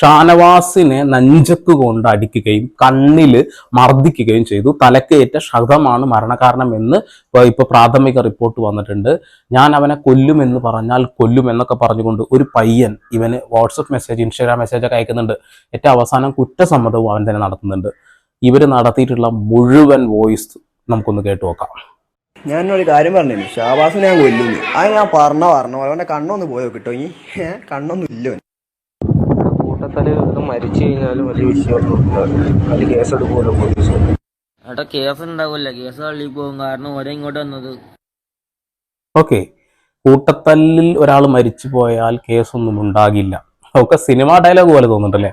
ഷാനവാസിനെ നഞ്ചക്ക് കൊണ്ട് അടിക്കുകയും കണ്ണിൽ മർദ്ദിക്കുകയും ചെയ്തു. തലക്കേറ്റ ക്ഷതമാണ് മരണകാരണം എന്ന് ഇപ്പൊ- പ്രാഥമിക റിപ്പോർട്ട് വന്നിട്ടുണ്ട്. ഞാൻ അവനെ കൊല്ലുമെന്ന് പറഞ്ഞാൽ കൊല്ലും എന്നൊക്കെ പറഞ്ഞുകൊണ്ട് ഒരു പയ്യൻ ഇവന് വാട്സപ്പ് മെസ്സേജ് ഇൻസ്റ്റാഗ്രാം മെസ്സേജ് ഒക്കെ അയക്കുന്നുണ്ട്. ഏറ്റവും അവസാനം കുറ്റസമ്മതവും അവൻ തന്നെ നടത്തുന്നുണ്ട്. ഇവർ നടത്തിയിട്ടുള്ള മുഴുവൻ വോയിസ് നമുക്കൊന്ന് കേട്ടു നോക്കാം. ഞാനൊരു കാര്യം പറഞ്ഞു ഷാബാസിനെ ഞാൻ കൊല്ലുന്നു. അത് ഞാൻ പറഞ്ഞ പറഞ്ഞ പോലെ അവന്റെ കണ്ണൊന്ന് പോയോ കിട്ടോ ഈ കണ്ണൊന്നും ഇല്ല ഇത് മരിച്ചു കഴിഞ്ഞാലും വലിയ വിഷയമൊന്നും അത് കേസെടുക്കുമല്ലോ പോലീസ്. എടാ കേസ് ഉണ്ടാവില്ല കേസ് തള്ളി പോകും. കാരണം ഒരേ ഇങ്ങോട്ട് വന്നത്. ഓക്കെ. കൂട്ടത്തല്ലിൽ ഒരാൾ മരിച്ചു പോയാൽ കേസൊന്നും ഉണ്ടാകില്ല. ഒക്കെ സിനിമ ഡയലോഗ് പോലെ തോന്നുന്നുണ്ടല്ലേ?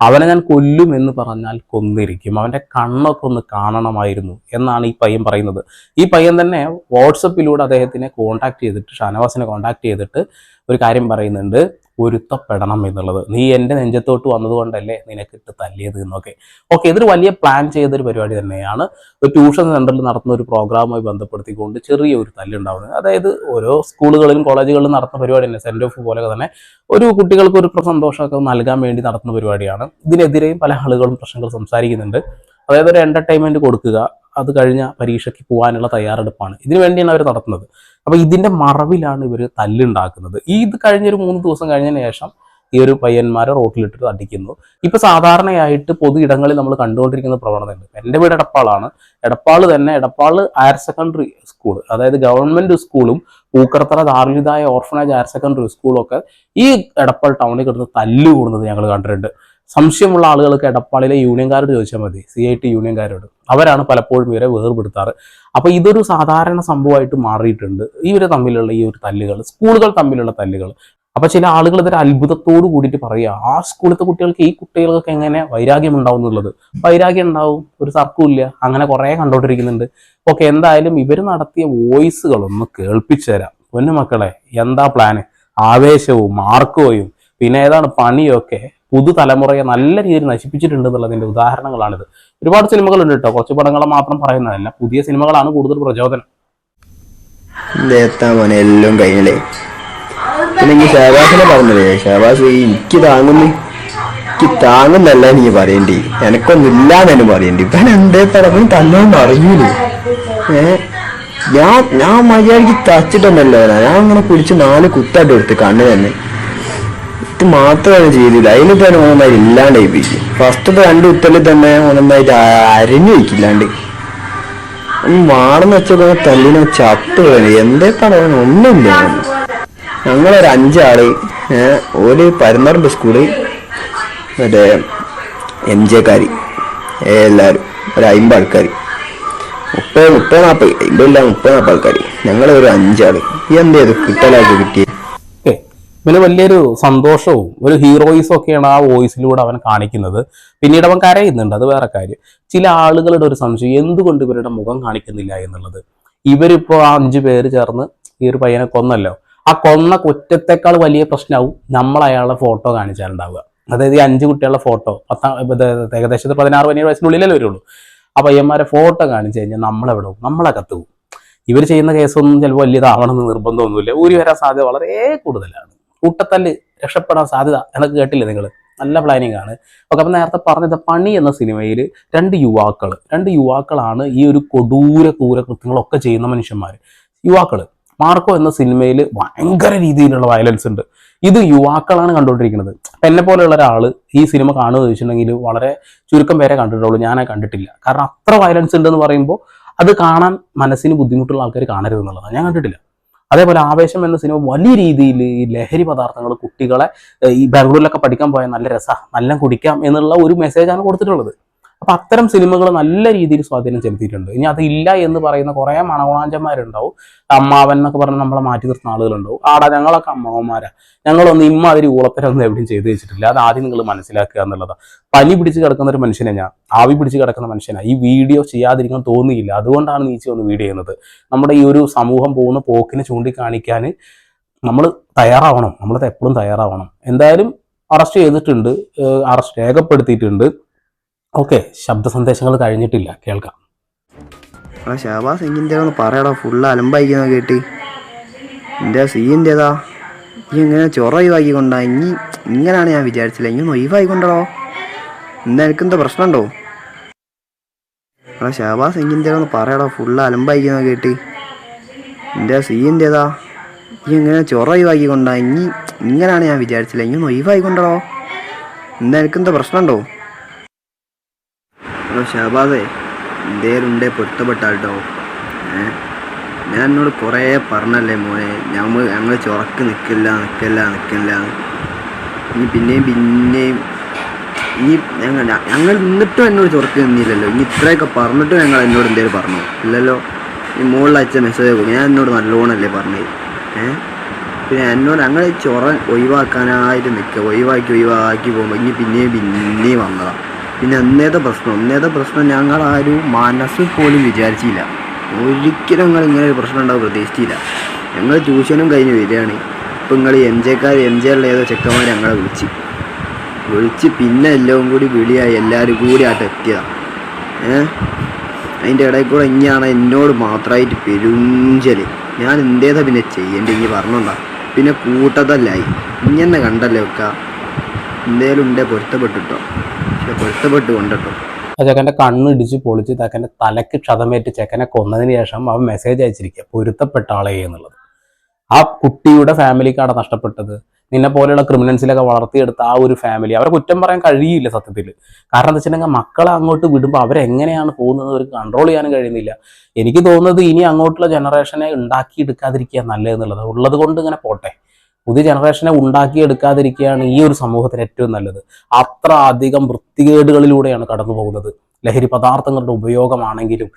അവനെ ഞാൻ കൊല്ലും എന്ന് പറഞ്ഞാൽ കൊന്നിരിക്കും. അവന്റെ കണ്ണൊക്കെ ഒന്ന് കാണണമായിരുന്നു എന്നാണ് ഈ പയ്യൻ പറയുന്നത്. ഈ പയ്യൻ തന്നെ വാട്സപ്പിലൂടെ അദ്ദേഹത്തിനെ കോൺടാക്ട് ചെയ്തിട്ട് ഷാനവാസിനെ കോൺടാക്ട് ചെയ്തിട്ട് ഒരു കാര്യം പറയുന്നുണ്ട്. ഒരുത്തപ്പെടണം എന്നുള്ളത്. നീ എന്റെ നെഞ്ചത്തോട്ട് വന്നതുകൊണ്ടല്ലേ നിനക്കിട്ട് തല്ലിയത് എന്നൊക്കെ. ഓക്കെ ഇതൊരു വലിയ പ്ലാൻ ചെയ്തൊരു പരിപാടി തന്നെയാണ്. ഒരു ട്യൂഷൻ സെന്ററിൽ നടത്തുന്ന ഒരു പ്രോഗ്രാമുമായി ബന്ധപ്പെടുത്തിക്കൊണ്ട് ചെറിയ ഒരു തല്ലുണ്ടാവുന്നത്. അതായത് ഓരോ സ്കൂളുകളിലും കോളേജുകളിലും നടത്തുന്ന പരിപാടി തന്നെ സെൻഡ് ഓഫ് പോലെ തന്നെ ഒരു കുട്ടികൾക്ക് ഒരു സന്തോഷമൊക്കെ നൽകാൻ വേണ്ടി നടത്തുന്ന പരിപാടിയാണ്. ഇതിനെതിരെയും പല ആളുകളും പ്രശ്നങ്ങൾ സംസാരിക്കുന്നുണ്ട്. അതായത് ഒരു എന്റർടൈൻമെന്റ് കൊടുക്കുക അത് കഴിഞ്ഞ പരീക്ഷയ്ക്ക് പോകാനുള്ള തയ്യാറെടുപ്പാണ്. ഇതിനു വേണ്ടിയാണ് അവർ നടത്തുന്നത്. അപ്പൊ ഇതിന്റെ മറവിലാണ് ഇവർ തല്ലുണ്ടാക്കുന്നത്. ഈ ഇത് കഴിഞ്ഞൊരു മൂന്ന് ദിവസം കഴിഞ്ഞതിന് ശേഷം ഈ ഒരു പയ്യന്മാരെ റോട്ടിലിട്ടിട്ട് തട്ടിക്കുന്നു ഇപ്പൊ സാധാരണയായിട്ട് പൊതു ഇടങ്ങളിൽ നമ്മൾ കണ്ടുകൊണ്ടിരിക്കുന്ന പ്രവണതയുണ്ട്. എന്റെ വീട് എടപ്പാളാണ്. എടപ്പാൾ തന്നെ എടപ്പാൾ ഹയർ സെക്കൻഡറി സ്കൂൾ അതായത് ഗവൺമെന്റ് സ്കൂളും പൂക്കർത്തറ ദാർലിതായ ഓർഫനേജ് ഹയർ സെക്കൻഡറി സ്കൂളും ഒക്കെ ഈ എടപ്പാൾ ടൗണിൽ കിടന്ന് തല്ലുകൂടുന്നത് ഞങ്ങൾ കണ്ടിട്ടുണ്ട്. സംശയമുള്ള ആളുകൾക്ക് എടപ്പാളിലെ യൂണിയൻകാരോട് ചോദിച്ചാൽ മതി സി ഐ ടി യൂണിയൻകാരോട്. അവരാണ് പലപ്പോഴും ഇവരെ വേർപെടുത്താറ്. അപ്പോൾ ഇതൊരു സാധാരണ സംഭവമായിട്ട് മാറിയിട്ടുണ്ട്. ഇവർ തമ്മിലുള്ള ഈ ഒരു തല്ലുകൾ സ്കൂളുകൾ തമ്മിലുള്ള തല്ലുകൾ അപ്പൊ ചില ആളുകൾ ഇതൊരു അത്ഭുതത്തോട് കൂടിയിട്ട് പറയുക ആ സ്കൂളിലത്തെ കുട്ടികൾക്ക് ഈ കുട്ടികൾക്കൊക്കെ എങ്ങനെ വൈരാഗ്യം ഉണ്ടാവും എന്നുള്ളത് വൈരാഗ്യം ഉണ്ടാവും ഒരു തർക്കവും ഇല്ല. അങ്ങനെ കുറെ കണ്ടോണ്ടിരിക്കുന്നുണ്ട്. ഓക്കെ എന്തായാലും ഇവർ നടത്തിയ വോയിസുകളൊന്ന് കേൾപ്പിച്ചു തരാം. പൊന്നു മക്കളെ എന്താ പ്ലാന്? ആവേശവും മാർക്കോയും പിന്നെ ഏതാണ് പണിയൊക്കെ പുതുതലമുറയെ നല്ല രീതിയിൽ നശിപ്പിച്ചിട്ടുണ്ട് എന്നുള്ളതിന്റെ ഉദാഹരണങ്ങളാണിത്. ഒരുപാട് സിനിമകളുണ്ട് കേട്ടോ കുറച്ച് പടങ്ങൾ മാത്രം പറയുന്നതല്ല. പുതിയ സിനിമകളാണ് കൂടുതൽ പ്രചോദനം. എല്ലാം കഴിഞ്ഞല്ലേ? പിന്നെ ഷാബാസിനെ പറഞ്ഞില്ലേ? ഷാബാസ് എനിക്ക് താങ്ങുന്നു. എനിക്ക് താങ്ങുന്നല്ല നീ പറയണ്ടി. എനക്കൊന്നും ഇല്ലാന്നെ പറയണ്ടി. ഇവൻ എന്തേ പറഞ്ഞു തന്നോന്ന് അറിയൂലേ. ഏ? ഞാൻ ഞാൻ മര്യാദയ്ക്ക് തച്ചിട്ടൊന്നല്ലോ ഞാൻ അങ്ങനെ പിടിച്ച് നാല് കുത്തായിട്ട് എടുത്ത് കണ്ണു തന്നെ. ഇത് മാത്രമാണ് ചെയ്തില്ല അതിന് തന്നെ ഒന്നായി ഇല്ലാണ്ട് പോയി ഫസ്റ്റത്തെ രണ്ട് ഉത്തലിൽ തന്നെ ഒന്നായിട്ട് അരഞ്ഞു വയ്ക്കില്ലാണ്ട് വാടന്ന് വെച്ചാൽ തല്ലിനെ ചത്തു പോയി എന്തേ പറയാൻ ഒന്നുമില്ല. ഞങ്ങളൊരു അഞ്ചാൾ ഒരു പരുന്നറമ്പ് സ്കൂൾ മറ്റേ എം ജെക്കാരി എല്ലാവരും ഒരു അമ്പത് ആൾക്കാർ മുപ്പത് മുപ്പത് നാൽപ്പത് അമ്പതില്ല മുപ്പത് നാൽപ്പത് ആൾക്കാർ ഞങ്ങളൊരു അഞ്ചാൾ. ഈ ചെയ്തു കിട്ടലായിട്ട് ഓക്കെ പിന്നെ വലിയൊരു സന്തോഷവും ഒരു ഹീറോയിസും ഒക്കെയാണ് ആ വോയിസിലൂടെ അവൻ കാണിക്കുന്നത്. പിന്നീട് അവൻ കരയുന്നുണ്ട്. അത് വേറെ കാര്യം. ചില ആളുകളുടെ ഒരു സംശയം എന്തുകൊണ്ട് ഇവരുടെ മുഖം കാണിക്കുന്നില്ല എന്നുള്ളത്. ഇവരിപ്പോ ആ അഞ്ചു പേര് ചേർന്ന് ഈ ഒരു പയ്യനെ കൊന്നല്ലോ. ആ കൊന്ന കുറ്റത്തെക്കാൾ വലിയ പ്രശ്നമാവും നമ്മൾ അയാളുടെ ഫോട്ടോ കാണിച്ചാലുണ്ടാവുക. അതായത് ഈ അഞ്ച് കുട്ടികളുടെ ഫോട്ടോ പത്താം ഏകദേശം പതിനാറ് പതിനേഴ് വയസ്സിനുള്ളിലല്ലേ വരുള്ളൂ. ആ പയ്യന്മാരെ ഫോട്ടോ കാണിച്ചു കഴിഞ്ഞാൽ നമ്മളെവിടെ പോകും? നമ്മളെ കത്തുപോകും ഇവർ ചെയ്യുന്ന കേസൊന്നും ചിലപ്പോൾ വലിയതാവണമെന്ന് നിർബന്ധമൊന്നുമില്ല. ഊരി വരാൻ സാധ്യത വളരെ കൂടുതലാണ്. കൂട്ടത്തല്ല് രക്ഷപ്പെടാൻ സാധ്യത എന്നൊക്കെ കേട്ടില്ലേ നിങ്ങൾ നല്ല പ്ലാനിങ് ആണ്. ഓക്കെ അപ്പം നേരത്തെ പറഞ്ഞത് പണി എന്ന സിനിമയിൽ രണ്ട് യുവാക്കൾ രണ്ട് യുവാക്കളാണ് ഈ ഒരു കൊടൂര ക്രൂര കൃത്യങ്ങളൊക്കെ ചെയ്യുന്ന മനുഷ്യന്മാർ യുവാക്കൾ മാർക്കോ എന്ന സിനിമയിൽ ഭയങ്കര രീതിയിലുള്ള വയലൻസ് ഉണ്ട്. ഇത് യുവാക്കളാണ് കണ്ടുകൊണ്ടിരിക്കുന്നത്. അപ്പം എന്നെ പോലെയുള്ള ഒരാൾ ഈ സിനിമ കാണുക ചോദിച്ചിട്ടുണ്ടെങ്കിൽ വളരെ ചുരുക്കം പേരെ കണ്ടിട്ടുള്ളൂ ഞാൻ കണ്ടിട്ടില്ല. കാരണം അത്ര വയലൻസ് ഉണ്ടെന്ന് പറയുമ്പോൾ അത് കാണാൻ മനസ്സിന് ബുദ്ധിമുട്ടുള്ള ആൾക്കാർ കാണരുത് എന്നുള്ളതാണ്. ഞാൻ കണ്ടിട്ടില്ല. അതേപോലെ ആവേശം എന്ന സിനിമ വലിയ രീതിയിൽ ഈ ലഹരി പദാർത്ഥങ്ങൾ കുട്ടികളെ ഈ ബാംഗ്ലൂരിലൊക്കെ പഠിക്കാൻ പോയാൽ നല്ല രസ നല്ല കുടിക്കാം എന്നുള്ള ഒരു മെസ്സേജാണ് കൊടുത്തിട്ടുള്ളത്. അപ്പൊ അത്തരം സിനിമകൾ നല്ല രീതിയിൽ സ്വാധീനം ചെലുത്തിയിട്ടുണ്ട്. ഇനി അത് ഇല്ല എന്ന് പറയുന്ന കുറെ മണവാഞ്ചന്മാരുണ്ടാവും അമ്മാവൻ എന്നൊക്കെ പറഞ്ഞ് നമ്മളെ മാറ്റി നിർത്തുന്ന ആളുകളുണ്ടാവും. ആടാ ഞങ്ങളൊക്കെ അമ്മാവന്മാരാ. ഞങ്ങളൊന്നും ഇമ്മാതിരി ഊളത്തരൊന്നും എവിടെയും ചെയ്തു വെച്ചിട്ടില്ല. അത് ആദ്യം നിങ്ങൾ മനസ്സിലാക്കുക എന്നുള്ളതാണ്. പനി പിടിച്ച് കിടക്കുന്ന ഒരു മനുഷ്യനെ ഞാൻ ആവി പിടിച്ച് കിടക്കുന്ന മനുഷ്യനാ. ഈ വീഡിയോ ചെയ്യാതിരിക്കാൻ തോന്നിയില്ല. അതുകൊണ്ടാണ് നീച്ചി ഒന്ന് വീഡിയോ ചെയ്യുന്നത്. നമ്മുടെ ഈ ഒരു സമൂഹം പോകുന്ന പോക്കിനെ ചൂണ്ടിക്കാണിക്കാൻ നമ്മൾ തയ്യാറാവണം. നമ്മളത് എപ്പോഴും തയ്യാറാവണം. എന്തായാലും അറസ്റ്റ് ചെയ്തിട്ടുണ്ട് അറസ്റ്റ് രേഖപ്പെടുത്തിയിട്ടുണ്ട്. ഓക്കെ ശബ്ദ സന്ദേശങ്ങൾ കഴിഞ്ഞിട്ടില്ല. കേൾക്കാം. ആ ഷാബാസ് എങ്കിന്റെ ഒന്ന് പറയടാ. ഫുള്ള് അലമ്പായിക്കുന്ന കേട്ടി. എന്റെ സീന്റെതാ ഈ ഇങ്ങനെ ചൊറ ഒഴിവാക്കിക്കൊണ്ടാ. ഇനി ഇങ്ങനെയാണ് ഞാൻ വിചാരിച്ചില്ല. ഇനി ഒന്ന് ഒഴിവാക്കിക്കൊണ്ടോ എന്താ എനിക്കെന്താ പ്രശ്നമുണ്ടോ എടാ ഷാബാസ് എനിക്ക് ഒന്ന് പറയടാ. ഫുള്ള് അലമ്പായിക്കുന്ന കേട്ടി. എന്റെ സീന്റെ നീ ഈ എങ്ങനെ ചൊറ ഒഴിവാക്കിക്കൊണ്ടാ. ഇനി ഇങ്ങനെയാണ് ഞാൻ വിചാരിച്ചില്ല. ഇനി ഒന്ന് ഒഴിവാക്കിക്കൊണ്ടോ എന്താ എനിക്കെന്താ പ്രശ്നമുണ്ടോ എടാ ഷാബാസേ എന്തേലും ഉണ്ടേ പൊരുത്തപ്പെട്ടാട്ടോ ഞാൻ എന്നോട് കുറേ പറഞ്ഞല്ലേ മോനെ ഞമ്മ ഞങ്ങൾ ചുറക്ക് നിൽക്കില്ല നിൽക്കില്ല നിൽക്കില്ല ഇനി പിന്നെയും പിന്നെയും ഇനി ഞങ്ങൾ ഞങ്ങൾ നിന്നിട്ടും എന്നോട് ചുറക്ക് നിന്നില്ലല്ലോ. ഇനി ഇത്രയൊക്കെ പറഞ്ഞിട്ടും ഞങ്ങൾ എന്നോട് എന്തേലും പറഞ്ഞു? ഇല്ലല്ലോ. ഈ മുകളിൽ അയച്ച മെസ്സേജ് ഒക്കെ ഞാൻ എന്നോട് നല്ലോണമല്ലേ പറഞ്ഞത് ഏ? പിന്നെ എന്നോട് ഞങ്ങൾ ചൊറ ഒഴിവാക്കാനായിട്ട് നിൽക്കുക ഒഴിവാക്കി ഒഴിവാക്കി പോകുമ്പോൾ ഇനി പിന്നെയും പിന്നെയും വന്നതാണ് പിന്നെ അന്നേത്തെ പ്രശ്നം അന്നേത്തെ പ്രശ്നം ഞങ്ങളാരും മനസ്സിൽ പോലും വിചാരിച്ചില്ല. ഒരിക്കലും ഞങ്ങൾ ഇങ്ങനെ ഒരു പ്രശ്നം ഉണ്ടാവും പ്രതീക്ഷിച്ചില്ല. ഞങ്ങൾ ട്യൂഷനും കഴിഞ്ഞ് വരികയാണ് ഇപ്പം നിങ്ങൾ എം ജെക്കാർ എം ജെ ഉള്ള ഏതോ ചെക്കന്മാർ ഞങ്ങളെ വിളിച്ച്. വിളിച്ച് പിന്നെ എല്ലാം കൂടി വിളിയായി എല്ലാവരും കൂടി ആയിട്ട് എത്തിയതാണ് ഏ? അതിന്റെ ഇടയിൽ കൂടെ ഇനിയാണ് എന്നോട് മാത്രമായിട്ട് പെരുഞ്ചൽ. ഞാൻ എന്തേതാ പിന്നെ ചെയ്യേണ്ടി ഇനി പറഞ്ഞോണ്ടാ. പിന്നെ കൂട്ടത്തല്ലായി ഇങ്ങനെ കണ്ടല്ലേ വെക്ക? എന്തേലും ഉണ്ടേ പൊരുത്തപ്പെട്ടിട്ടോ. പൊരുത്തപ്പെട്ട് കൊണ്ടിട്ടോ ആ ചെക്കന്റെ കണ്ണ് ഇടിച്ച് പൊളിച്ച് ചെക്കന്റെ തലക്ക് ക്ഷതമേറ്റ് ചെക്കനെ കൊന്നതിന് ശേഷം അവൻ മെസ്സേജ് അയച്ചിരിക്കുക പൊരുത്തപ്പെട്ട ആളെ എന്നുള്ളത്. ആ കുട്ടിയുടെ ഫാമിലിക്കാണ് നഷ്ടപ്പെട്ടത്. നിന്നെ പോലെയുള്ള ക്രിമിനൽസിലൊക്കെ വളർത്തിയെടുത്ത ആ ഒരു ഫാമിലി അവരെ കുറ്റം പറയാൻ കഴിയില്ല സത്യത്തിൽ കാരണം എന്താ വെച്ചിട്ടുണ്ടെങ്കിൽ മക്കളെ അങ്ങോട്ട് വിടുമ്പോൾ അവരെങ്ങനെയാണ് പോകുന്നത് അവർക്ക് കൺട്രോൾ ചെയ്യാനും കഴിയുന്നില്ല. എനിക്ക് തോന്നുന്നത് ഇനി അങ്ങോട്ടുള്ള ജനറേഷനെ ഉണ്ടാക്കിയെടുക്കാതിരിക്കുക നല്ലതെന്നുള്ളത് ഉള്ളത് കൊണ്ട് ഇങ്ങനെ പോട്ടെ. പുതിയ ജനറേഷനെ ഉണ്ടാക്കിയെടുക്കാതിരിക്കുകയാണ് ഈ ഒരു സമൂഹത്തിന് ഏറ്റവും നല്ലത്. അത്ര അധികം വൃത്തികേടുകളിലൂടെയാണ് കടന്നു പോകുന്നത് ലഹരി പദാർത്ഥങ്ങളുടെ ഉപയോഗമാണെങ്കിലും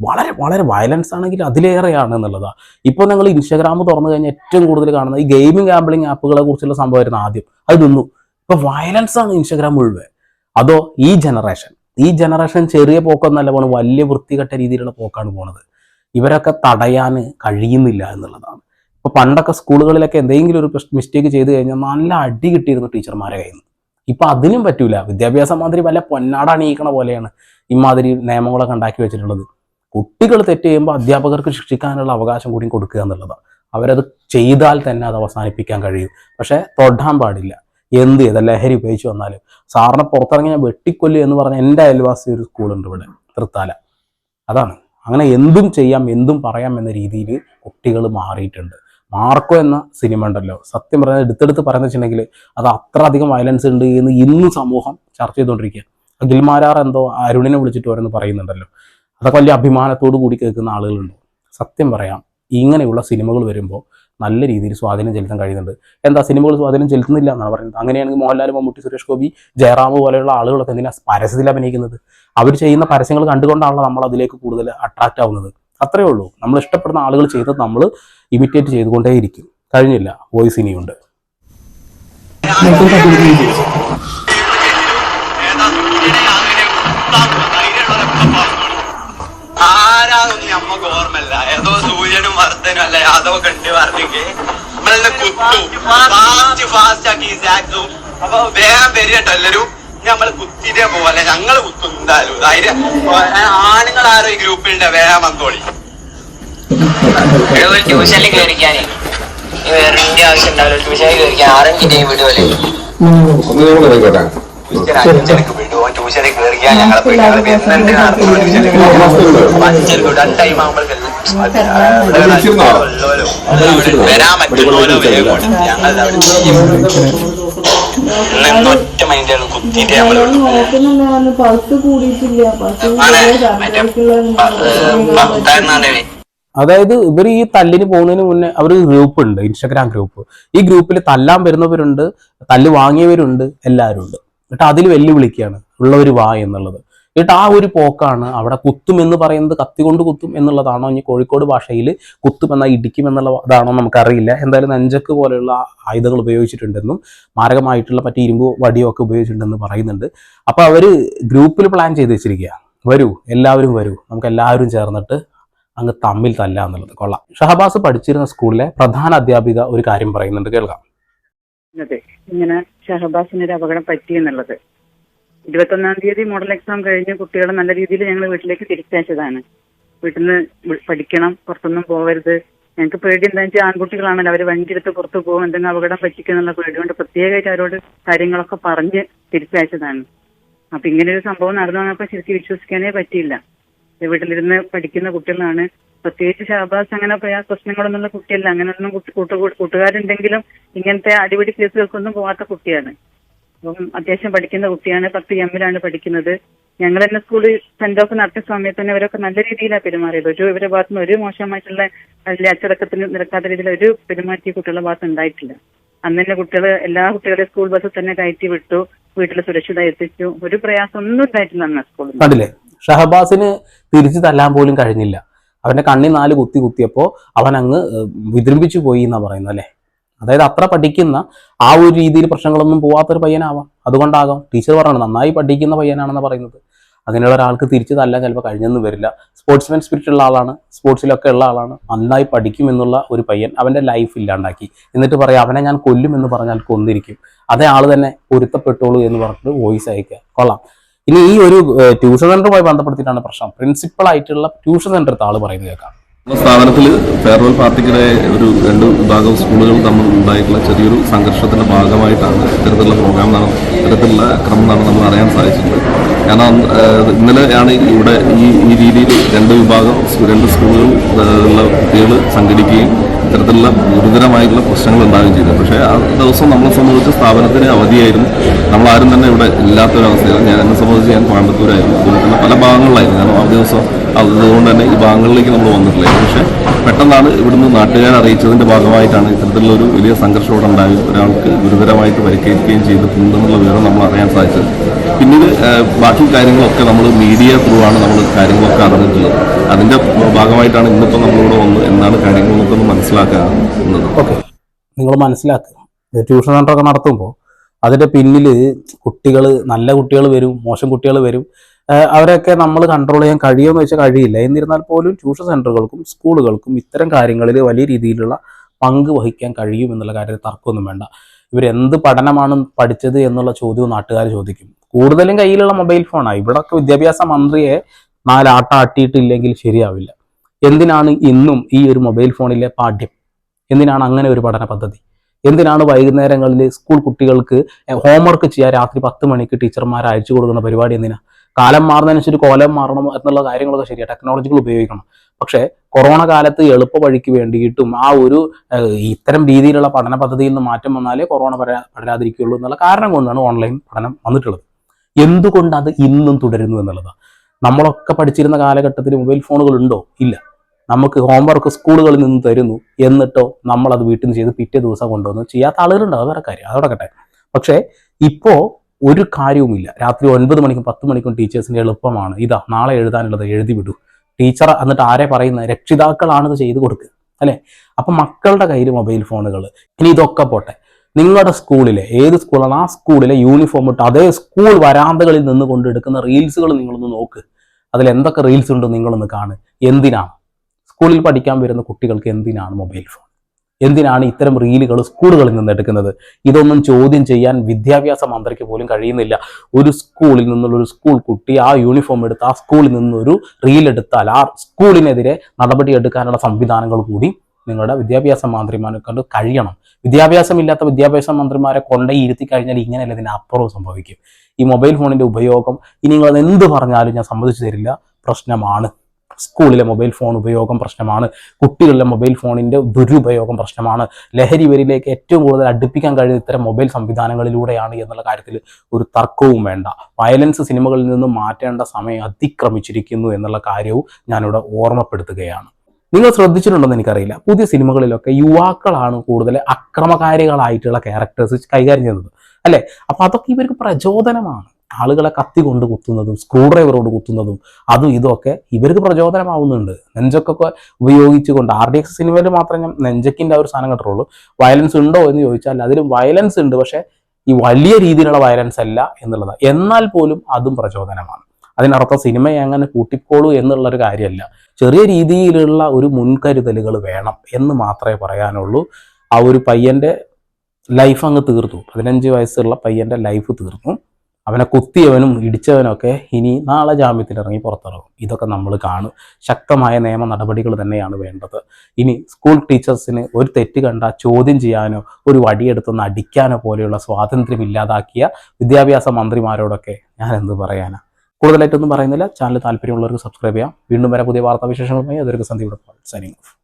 വളരെ വളരെ വയലൻസ് ആണെങ്കിൽ അതിലേറെയാണ് എന്നുള്ളതാണ് ഇപ്പോൾ നിങ്ങൾ ഇൻസ്റ്റാഗ്രാം തുറന്നു കഴിഞ്ഞാൽ ഏറ്റവും കൂടുതൽ കാണുന്നത് ഈ ഗെയിമിംഗ് ഗാംബ്ലിംഗ് ആപ്പുകളെ കുറിച്ചുള്ള സംഭവമായിരുന്നു ആദ്യം. അത് നിന്നു. ഇപ്പൊ വയലൻസ് ആണ് ഇൻസ്റ്റാഗ്രാം മുഴുവൻ. അതോ ഈ ജനറേഷൻ ഈ ജനറേഷൻ ചെറിയ പോക്കൊന്നല്ല പോണ വലിയ വൃത്തികെട്ട രീതിയിലുള്ള പോക്കാണ് പോണത്. ഇവരൊക്കെ തടയാൻ കഴിയുന്നില്ല എന്നുള്ളതാണ്. ഇപ്പൊ പണ്ടൊക്കെ സ്കൂളുകളിലൊക്കെ എന്തെങ്കിലും ഒരു മിസ്റ്റേക്ക് ചെയ്തു കഴിഞ്ഞാൽ നല്ല അടി കിട്ടിയിരുന്നു ടീച്ചർമാരെ കയ്യിൽ നിന്ന് ഇപ്പൊ അതിനും പറ്റൂല. വിദ്യാഭ്യാസ മന്ത്രി വല്ല പൊന്നാട അണിയിക്കണ പോലെയാണ് ഇമാതിരി നിയമങ്ങളൊക്കെ ഉണ്ടാക്കി വെച്ചിട്ടുള്ളത്. കുട്ടികൾ തെറ്റ് ചെയ്യുമ്പോൾ അധ്യാപകർക്ക് ശിക്ഷിക്കാനുള്ള അവകാശം കൂടി കൊടുക്കുക എന്നുള്ളതാണ് അവരത് ചെയ്താൽ തന്നെ അത് അവസാനിപ്പിക്കാൻ കഴിയും. പക്ഷെ തൊടാൻ പാടില്ല. എന്ത് ചെയ്ത? ലഹരി ഉപയോഗിച്ച് വന്നാലും. സാറിനെ പുറത്തിറങ്ങി ഞാൻ വെട്ടിക്കൊല്ലു എന്ന് പറഞ്ഞ എന്റെ അയൽവാസി ഒരു സ്കൂളുണ്ട് ഇവിടെ തൃത്താല. അതാണ്. അങ്ങനെ എന്തും ചെയ്യാം എന്തും പറയാം എന്ന രീതിയിൽ കുട്ടികൾ മാറിയിട്ടുണ്ട്. മാർക്കോ എന്ന സിനിമ ഉണ്ടല്ലോ. സത്യം പറഞ്ഞാൽ എടുത്തെടുത്ത് പറയുന്ന വെച്ചിട്ടുണ്ടെങ്കിൽ അത് അത്ര അധികം വയലൻസ് ഉണ്ട് എന്ന് ഇന്ന് സമൂഹം ചർച്ച ചെയ്തുകൊണ്ടിരിക്കുക അഖിൽമാരാർ എന്തോ അരുണിനെ വിളിച്ചിട്ട് ഓരോന്ന് പറയുന്നുണ്ടല്ലോ. അതൊക്കെ വലിയ അഭിമാനത്തോടു കൂടി കേൾക്കുന്ന ആളുകളുണ്ട്. സത്യം പറയാം ഇങ്ങനെയുള്ള സിനിമകൾ വരുമ്പോൾ നല്ല രീതിയിൽ സ്വാധീനം ചെലുത്താൻ കഴിയുന്നുണ്ട്. എന്താ സിനിമകൾ സ്വാധീനം ചെലുത്തുന്നില്ല എന്നാണ് പറയുന്നത്. അങ്ങനെയാണെങ്കിൽ മോഹൻലാൽ മമ്മൂട്ടി സുരേഷ് ഗോപി ജയറാം പോലെയുള്ള ആളുകളൊക്കെ എന്തിനാ പരസ്യത്തിൽ അഭിനയിക്കുന്നത്? അവർ ചെയ്യുന്ന പരസ്യങ്ങൾ കണ്ടുകൊണ്ടാണല്ലോ നമ്മൾ അതിലേക്ക് കൂടുതൽ അട്രാക്റ്റ് ആവുന്നത്. അത്രേ ഉള്ളൂ. നമ്മൾ ഇഷ്ടപ്പെടുന്ന ആളുകൾ ചെയ്തത് നമ്മൾ ഇമിറ്റേറ്റ് ചെയ്തുകൊണ്ടേയിരിക്കും. കഴിഞ്ഞില്ല. വോയിസ് ഇനിയുണ്ട് ും. വർദ്ധനും അല്ല? യാദവ് കണ്ടി കുത്തു. ഫാസ്റ്റ് ഫാസ്റ്റ് ആക്കി അപ്പൊ വേഗം വരികട്ടോ എല്ലാരും നമ്മൾ കുത്തിട്ടേ പോലെ ഞങ്ങൾ കുത്തും എന്തായാലും ധൈര്യം ആണുങ്ങൾ ആരോ ഈ ഗ്രൂപ്പിലുണ്ട് വേഗം ട്യൂഷനിൽ കയറിക്കാനേ വേറെ ആവശ്യം ഉണ്ടാവില്ല ട്യൂഷനിൽ കയറിക്കാൻ ആറഞ്ചിന്റെ വിടുവല്ലേ അഞ്ചരക്ക് വിടുവോ ട്യൂഷനിൽ കയറിക്കാൻ ഞങ്ങളെ പോയി ഞങ്ങൾ വരുന്നുണ്ട് നടത്തുന്നു ട്യൂഷനിൽ അഞ്ചരക്ക് വിടും രണ്ട് ടൈം ആകുമ്പോഴേക്കും വരാൻ പറ്റുള്ളൂലോ വേഗം നോക്കുന്നുണ്ടായിരുന്നു പൾസ് കൂടിയിട്ടില്ല പൾസ് അതായത് ഇവർ ഈ തല്ലിന് പോകുന്നതിന് മുന്നേ അവർ ഗ്രൂപ്പ് ഉണ്ട് ഇൻസ്റ്റാഗ്രാം ഗ്രൂപ്പ് ഈ ഗ്രൂപ്പിൽ തല്ലാൻ വരുന്നവരുണ്ട് തല്ല് വാങ്ങിയവരുണ്ട് എല്ലാവരും ഉണ്ട് എന്നിട്ട് അതിൽ വെല്ലുവിളിക്കുകയാണ് ഉള്ളവർ വാ എന്നുള്ളത്. എന്നിട്ട് ആ ഒരു പോക്കാണ് അവിടെ കുത്തും എന്ന് പറയുന്നത് കത്തി കൊണ്ട് കുത്തും എന്നുള്ളതാണോ ഇനി കോഴിക്കോട് ഭാഷയിൽ കുത്തും എന്നാൽ ഇടിക്കും എന്നുള്ള ഇതാണോ നമുക്കറിയില്ല. എന്തായാലും നെഞ്ചക്ക് പോലെയുള്ള ആയുധങ്ങൾ ഉപയോഗിച്ചിട്ടുണ്ടെന്നും മാരകമായിട്ടുള്ള മറ്റേ ഇരുമ്പ് വടിയോ ഒക്കെ ഉപയോഗിച്ചിട്ടുണ്ടെന്ന് പറയുന്നുണ്ട്. അപ്പോൾ അവർ ഗ്രൂപ്പിൽ പ്ലാൻ ചെയ്ത് വെച്ചിരിക്കുക. വരൂ എല്ലാവരും വരൂ. നമുക്ക് എല്ലാവരും ചേർന്നിട്ട് അങ്ങ് തമ്മിൽ തല്ല എന്നുള്ളത്. കൊള്ളാം. ഷഹബാസ് പഠിച്ചിരുന്ന സ്കൂളിലെ പ്രധാന അധ്യാപിക ഒരു കാര്യം പറയുന്നുണ്ട്. കേൾക്കാം. ഇങ്ങനെ ഷഹബാസിന് ഒരു അപകടം പറ്റി എന്നുള്ളത്. ഇരുപത്തൊന്നാം തീയതി മോഡൽ എക്സാം കഴിഞ്ഞ് കുട്ടികളെ നല്ല രീതിയിൽ ഞങ്ങൾ വീട്ടിലേക്ക് തിരിച്ചയച്ചതാണ്. വീട്ടിൽ നിന്ന് പഠിക്കണം പുറത്തൊന്നും പോകരുത് ഞങ്ങൾക്ക് പേടി എന്താ വെച്ചാൽ ആൺകുട്ടികളാണല്ലോ അവർ വണ്ടി എടുത്ത് പുറത്ത് പോകും എന്തെങ്കിലും അപകടം പറ്റിക്കുന്നുള്ള പേടി കൊണ്ട് പ്രത്യേകമായിട്ട് അവരോട് കാര്യങ്ങളൊക്കെ പറഞ്ഞ് തിരിച്ചയച്ചതാണ്. അപ്പൊ ഇങ്ങനെ ഒരു സംഭവം നടന്നു വന്നപ്പോൾ ശരിക്കും വിശ്വസിക്കാനേ പറ്റിയില്ല. വീട്ടിലിരുന്ന് പഠിക്കുന്ന കുട്ടികളാണ്. പ്രത്യേകിച്ച് ഷാബാസ് അങ്ങനെ പ്രയാ പ്രശ്നങ്ങളൊന്നുള്ള കുട്ടിയല്ല. അങ്ങനെയൊന്നും കൂട്ട് കൂട്ടു- കൂട്ടുകാരുണ്ടെങ്കിലും ഇങ്ങനത്തെ അടിപിടി കേസുകൾക്കൊന്നും പോകാത്ത കുട്ടിയാണ്. അപ്പം അത്യാവശ്യം പഠിക്കുന്ന കുട്ടിയാണ് പത്ത് എമ്മിലാണ് പഠിക്കുന്നത്. ഞങ്ങൾ തന്നെ സ്കൂളിൽ സെന്റ് ഓഫ് നടത്തിയ സമയത്ത് തന്നെ ഇവരൊക്കെ നല്ല രീതിയിലാണ് പെരുമാറിയത്. ഒരു ഇവരുടെ ഭാഗത്ത് നിന്ന് ഒരു മോശമായിട്ടുള്ള അച്ചടക്കത്തിന് നിരക്കാത്ത രീതിയിൽ ഒരു പെരുമാറ്റം കുട്ടികളുടെ ഭാഗത്ത് ഉണ്ടായിട്ടില്ല. അന്ന് തന്നെ കുട്ടികൾ എല്ലാ കുട്ടികളെയും സ്കൂൾ ബസ്സിൽ തന്നെ കയറ്റി വിട്ടു വീട്ടിൽ സുരക്ഷിത എത്തിച്ചു. ഒരു പ്രയാസം ഒന്നും ഉണ്ടായിട്ടില്ല അന്ന് സ്കൂളിൽ അതിലെ ഷഹബാസിന് തിരിച്ചു തല്ലാൻ പോലും കഴിഞ്ഞില്ല. അവന്റെ കണ്ണി നാല് കുത്തി കുത്തിയപ്പോൾ അവൻ അങ്ങ് വിജൃംഭിച്ചു പോയി എന്നാ പറയുന്നത് അല്ലേ? അതായത് അത്ര പഠിക്കുന്ന ആ ഒരു രീതിയിൽ പ്രശ്നങ്ങളൊന്നും പോവാത്തൊരു പയ്യനാവാം. അതുകൊണ്ടാകാം. ടീച്ചർ പറയണം നന്നായി പഠിക്കുന്ന പയ്യനാണെന്ന് പറയുന്നത്. അങ്ങനെയുള്ള ഒരാൾക്ക് തിരിച്ചു ചിലപ്പോൾ കഴിഞ്ഞെന്ന് വരില്ല. സ്പോർട്സ്മാൻ സ്പിരിറ്റ് ഉള്ള ആളാണ്. സ്പോർട്സിലൊക്കെ ഉള്ള ആളാണ്. നന്നായി പഠിക്കും എന്നുള്ള ഒരു പയ്യൻ അവന്റെ ലൈഫ് ഇല്ലാണ്ടാക്കി. എന്നിട്ട് പറയാം അവനെ ഞാൻ കൊല്ലും എന്ന് പറഞ്ഞാൽ കൊന്നിരിക്കും. അതേ ആൾ തന്നെ പൊരുത്തപ്പെട്ടോളൂ എന്ന് പറഞ്ഞിട്ട് വോയിസ് അയക്കുക കൊള്ളാം. ഇനി ഈ ഒരു ട്യൂഷൻ സെന്ററുമായി ബന്ധപ്പെടുത്തിയിട്ടാണ് പ്രശ്നം. പ്രിൻസിപ്പൾ ആയിട്ടുള്ള ട്യൂഷൻ സെന്ററത്തെ ആൾ പറയുന്നത് കേൾക്കാം. സ്ഥാപനത്തിൽ ഫെയർവെൽ പാർട്ടിക്കിടെ ഒരു രണ്ട് വിഭാഗം സ്കൂളുകൾ തമ്മിൽ ഉണ്ടായിട്ടുള്ള ചെറിയൊരു സംഘർഷത്തിന്റെ ഭാഗമായിട്ടാണ് ഇത്തരത്തിലുള്ള പ്രോഗ്രാം നടന്നത് ഇത്തരത്തിലുള്ള ക്രമം നടന്ന് നമ്മൾ അറിയാൻ സാധിച്ചിട്ടുണ്ട്. കാരണം ഇന്നലെയാണ് ഇവിടെ ഈ ഈ രീതിയിൽ രണ്ട് വിഭാഗം രണ്ട് സ്കൂളുകൾ കുട്ടികൾ സംഘടിക്കുകയും ഇത്തരത്തിലുള്ള ഗുരുതരമായിട്ടുള്ള പ്രശ്നങ്ങൾ ഉണ്ടാവുകയും ചെയ്തു. പക്ഷേ ആ ദിവസം നമ്മളെ സംബന്ധിച്ച് സ്ഥാപനത്തിന് അവധിയായിരുന്നു. നമ്മൾ ആരും തന്നെ ഇവിടെ ഇല്ലാത്തൊരവസ്ഥയാണ് ഞാൻ എന്നെ സംബന്ധിച്ച് ഞാൻ കോയമ്പത്തൂരായിരുന്നു. അതുപോലെ തന്നെ പല ഭാഗങ്ങളിലായിരുന്നു. കാരണം ആ ദിവസം അതുകൊണ്ട് തന്നെ ഈ ഭാഗങ്ങളിലേക്ക് നമ്മൾ വന്നിട്ടില്ല. പക്ഷേ പെട്ടെന്നാണ് ഇവിടുന്ന് നാട്ടുകാർ അറിയിച്ചതിന്റെ ഭാഗമായിട്ടാണ് ഇത്തരത്തിലൊരു വലിയ സംഘർഷം ഇവിടെ ഉണ്ടായി ഒരാൾക്ക് ഗുരുതരമായിട്ട് പരിക്കേൽക്കുകയും ചെയ്തിട്ടുണ്ടെന്നുള്ള വിവരം നമ്മൾ അറിയാൻ സാധിച്ചത്. പിന്നീട് ബാക്കി കാര്യങ്ങളൊക്കെ നമ്മൾ മീഡിയ ത്രൂ ആണ് നമ്മൾ കാര്യങ്ങളൊക്കെ അറിഞ്ഞിട്ടുള്ളത്. അതിന്റെ ഭാഗമായിട്ടാണ് ഇന്നിപ്പോൾ നമ്മളിവിടെ വന്ന് എന്താണ് കാര്യങ്ങളൊക്കെ ഒന്ന് മനസ്സിലാക്കുന്നത് ഓക്കെ. നിങ്ങൾ മനസ്സിലാക്കുക. ട്യൂഷൻ സെന്ററൊക്കെ നടത്തുമ്പോൾ അതിന്റെ പിന്നിൽ കുട്ടികൾ നല്ല കുട്ടികൾ വരും മോശം കുട്ടികൾ വരും. അവരെയൊക്കെ നമ്മൾ കൺട്രോൾ ചെയ്യാൻ കഴിയുമെന്ന് വെച്ചാൽ കഴിയില്ല. എന്നിരുന്നാൽ പോലും ട്യൂഷൻ സെന്ററുകൾക്കും സ്കൂളുകൾക്കും ഇത്തരം കാര്യങ്ങളിൽ വലിയ രീതിയിലുള്ള പങ്ക് വഹിക്കാൻ കഴിയും എന്നുള്ള കാര്യത്തിൽ തർക്കമൊന്നും വേണ്ട. ഇവരെന്ത് പഠനമാണ് പഠിച്ചത് എന്നുള്ള ചോദ്യവും നാട്ടുകാർ ചോദിക്കും. കൂടുതലും കയ്യിലുള്ള മൊബൈൽ ഫോണാണ് ഇവിടൊക്കെ വിദ്യാഭ്യാസ മന്ത്രിയെ നാലാട്ട ആട്ടിയിട്ടില്ലെങ്കിൽ ശരിയാവില്ല. എന്തിനാണ് ഇന്നും ഈ ഒരു മൊബൈൽ ഫോണിലെ പാഠ്യം? എന്തിനാണ് അങ്ങനെ ഒരു പഠന പദ്ധതി? എന്തിനാണ് വൈകുന്നേരങ്ങളിൽ സ്കൂൾ കുട്ടികൾക്ക് ഹോംവർക്ക് ചെയ്യാൻ രാത്രി പത്ത് മണിക്ക് ടീച്ചർമാർ അയച്ചു കൊടുക്കുന്ന പരിപാടി എന്തിനാ? കാലം മാറുന്നതിനനുസരിച്ച് കോലം മാറണം എന്നുള്ള കാര്യങ്ങളൊക്കെ ശരിയാണ് ടെക്നോളജികൾ ഉപയോഗിക്കണം. പക്ഷേ കൊറോണ കാലത്ത് എളുപ്പ വഴിക്ക് വേണ്ടിയിട്ടും ആ ഒരു ഇത്തരം രീതിയിലുള്ള പഠന പദ്ധതിയിൽ നിന്ന് മാറ്റം വന്നാലേ കൊറോണ വരാ പടരാതിരിക്കുകയുള്ളൂ എന്നുള്ള കാരണം കൊണ്ടാണ് ഓൺലൈൻ പഠനം വന്നിട്ടുള്ളത്. എന്തുകൊണ്ട് അത് ഇന്നും തുടരുന്നു എന്നുള്ളതാണ് നമ്മളൊക്കെ പഠിച്ചിരുന്ന കാലഘട്ടത്തിൽ മൊബൈൽ ഫോണുകൾ ഉണ്ടോ ഇല്ല. നമുക്ക് ഹോംവർക്ക് സ്കൂളുകളിൽ നിന്ന് തരുന്നു. എന്നിട്ടോ നമ്മളത് വീട്ടിൽ നിന്ന് ചെയ്ത് പിറ്റേ ദിവസം കൊണ്ടുവന്ന് ചെയ്യാത്ത ആളുകളുണ്ട്. അത് വേറെ കാര്യം. അതോടക്കട്ടെ പക്ഷേ ഇപ്പോൾ ഒരു കാര്യവുമില്ല. രാത്രി ഒൻപത് മണിക്കും പത്ത് മണിക്കും ടീച്ചേഴ്സിന്റെ എളുപ്പമാണ്. ഇതാ നാളെ എഴുതാനുള്ളത് എഴുതി വിടൂ ടീച്ചർ എന്നിട്ട് ആരെ പറയുന്ന? രക്ഷിതാക്കളാണ് ഇത് ചെയ്തു കൊടുക്കുക അല്ലെ? അപ്പൊ മക്കളുടെ കയ്യിൽ മൊബൈൽ ഫോണുകൾ ഇനി ഇതൊക്കെ പോട്ടെ. നിങ്ങളുടെ സ്കൂളിലെ ഏത് സ്കൂളാണ്? ആ സ്കൂളിലെ യൂണിഫോം ഇട്ട് അതേ സ്കൂൾ വരാന്തകളിൽ നിന്ന് കൊണ്ടെടുക്കുന്ന റീൽസുകൾ നിങ്ങളൊന്ന് നോക്ക്. അതിൽ എന്തൊക്കെ റീൽസ് ഉണ്ട് നിങ്ങളൊന്ന് കാണ്. എന്തിനാണ്? സ്കൂളിൽ പഠിക്കാൻ വരുന്ന കുട്ടികൾക്ക് എന്തിനാണ് മൊബൈൽ ഫോൺ? എന്തിനാണ് ഇത്തരം റീലുകൾ സ്കൂളുകളിൽ നിന്ന് എടുക്കുന്നത്? ഇതൊന്നും ചോദ്യം ചെയ്യാൻ വിദ്യാഭ്യാസ മന്ത്രിക്ക് പോലും കഴിയുന്നില്ല. ഒരു സ്കൂളിൽ നിന്നുള്ള ഒരു സ്കൂൾ കുട്ടി ആ യൂണിഫോം എടുത്ത് ആ സ്കൂളിൽ നിന്നൊരു റീൽ എടുത്താൽ ആ സ്കൂളിനെതിരെ നടപടി എടുക്കാനുള്ള സംവിധാനങ്ങൾ കൂടി നിങ്ങളുടെ വിദ്യാഭ്യാസ മന്ത്രിമാരെ കൊണ്ട് കഴിയണം. വിദ്യാഭ്യാസമില്ലാത്ത വിദ്യാഭ്യാസ മന്ത്രിമാരെ കൊണ്ടേ ഇരുത്തി കഴിഞ്ഞാൽ ഇങ്ങനെയല്ല ഇതിന് അപ്പുറവും സംഭവിക്കും. ഈ മൊബൈൽ ഫോണിന്റെ ഉപയോഗം ഇനി നിങ്ങൾ എന്ത് പറഞ്ഞാലും ഞാൻ സമ്മതിച്ചു തരില്ല. പ്രശ്നമാണ്. സ്കൂളിലെ മൊബൈൽ ഫോൺ ഉപയോഗം പ്രശ്നമാണ്. കുട്ടികളിലെ മൊബൈൽ ഫോണിന്റെ ദുരുപയോഗം പ്രശ്നമാണ്. ലഹരി വരിലേക്ക് ഏറ്റവും കൂടുതൽ അടുപ്പിക്കാൻ കഴിയുന്ന ഇത്തരം മൊബൈൽ സംവിധാനങ്ങളിലൂടെയാണ് എന്നുള്ള കാര്യത്തിൽ ഒരു തർക്കവും വേണ്ട. വയലൻസ് സിനിമകളിൽ നിന്നും മാറ്റേണ്ട സമയം അതിക്രമിച്ചിരിക്കുന്നു എന്നുള്ള കാര്യവും ഞാനിവിടെ ഓർമ്മപ്പെടുത്തുകയാണ്. നിങ്ങൾ ശ്രദ്ധിച്ചിട്ടുണ്ടെന്ന് എനിക്കറിയില്ല. പുതിയ സിനിമകളിലൊക്കെ യുവാക്കളാണ് കൂടുതൽ അക്രമകാരികളായിട്ടുള്ള ക്യാരക്ടേഴ്സ് കൈകാര്യം ചെയ്യുന്നത്. അല്ലേ? അപ്പോൾ അതൊക്കെ ഇവർക്ക് പ്രചോദനമാണ്. ആളുകളെ കത്തി കൊണ്ട് കുത്തുന്നതും സ്ക്രൂ ഡ്രൈവറോട് കുത്തുന്നതും അതും ഇതൊക്കെ ഇവർക്ക് പ്രചോദനമാവുന്നുണ്ട്. നെഞ്ചൊക്കെ ഉപയോഗിച്ചുകൊണ്ട് ആർ ഡി എക്സ് സിനിമയിൽ മാത്രമേ ഞാൻ നെഞ്ചക്കിന്റെ ആ ഒരു സാധനം കണ്ടിട്ടുള്ളൂ. വയലൻസ് ഉണ്ടോ എന്ന് ചോദിച്ചാൽ അതിലും വയലൻസ് ഉണ്ട്. പക്ഷേ ഈ വലിയ രീതിയിലുള്ള വയലൻസ് അല്ല എന്നുള്ളതാണ് എന്നാൽ പോലും അതും പ്രചോദനമാണ്. അതിനർത്ഥം സിനിമയെ അങ്ങനെ കൂട്ടിക്കോളൂ എന്നുള്ളൊരു കാര്യമല്ല. ചെറിയ രീതിയിലുള്ള ഒരു മുൻകരുതലുകൾ വേണം എന്ന് മാത്രമേ പറയാനുള്ളൂ. ആ ഒരു പയ്യന്റെ ലൈഫ് അങ്ങ് തീർത്തു. പതിനഞ്ച് വയസ്സുള്ള പയ്യന്റെ ലൈഫ് തീർന്നു. അവനെ കുത്തിയവനും ഇടിച്ചവനും ഒക്കെ ഇനി നാളെ ജാമ്യത്തിൽ ഇറങ്ങി പുറത്തിറങ്ങും. ഇതൊക്കെ നമ്മൾ കാണും. ശക്തമായ നിയമ നടപടികൾ തന്നെയാണ് വേണ്ടത്. ഇനി സ്കൂൾ ടീച്ചേഴ്സിന് ഒരു തെറ്റ് കണ്ട ചോദ്യം ചെയ്യാനോ ഒരു വടിയെടുത്തൊന്ന് അടിക്കാനോ പോലെയുള്ള സ്വാതന്ത്ര്യം ഇല്ലാതാക്കിയ വിദ്യാഭ്യാസ മന്ത്രിമാരോടൊക്കെ ഞാൻ എന്ത് പറയാനാ? കൂടുതലായിട്ടൊന്നും പറയുന്നില്ല. ചാനൽ താല്പര്യമുള്ളവർക്ക് സബ്സ്ക്രൈബ് ചെയ്യാം. വീണ്ടും വരെ പുതിയ വാർത്താവിശേഷങ്ങളുമായി. അതൊരു സന്ദീപ് സൈനിങ് ഓഫ്